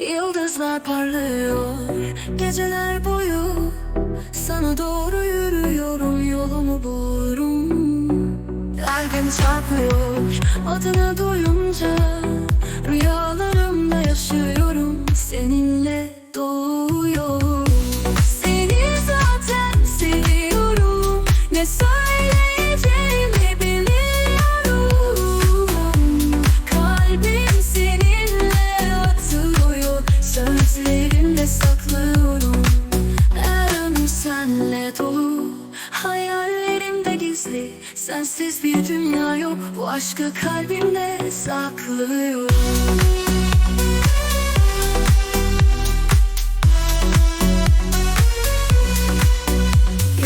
Yıldızlar parlıyor Geceler boyu. Sana doğru yürüyorum Yolumu bulurum. Kalbim çarpıyor Adını duyunca. Rüyalarımda yaşıyorum Seninle doğuyorum. Seni zaten seviyorum. Ne söyleyeceğimi dolu. Hayallerimde gizli Sensiz bir dünya yok. Bu aşkı kalbimde saklıyorum.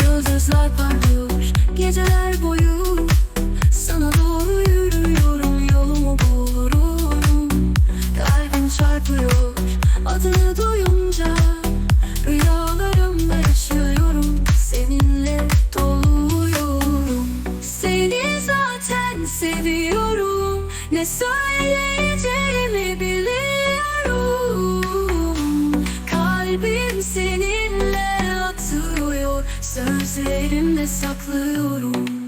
Yıldızlar parlıyor Geceler boyu Ne söyleyeceğimi biliyorum. Kalbim seninle atıyor Sözlerimde saklıyorum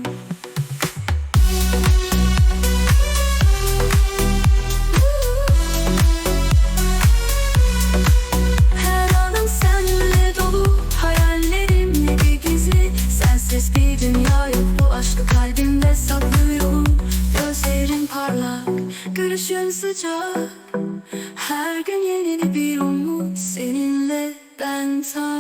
Gülüşün sıcak. Her gün yeni bir umut Seninle ben tam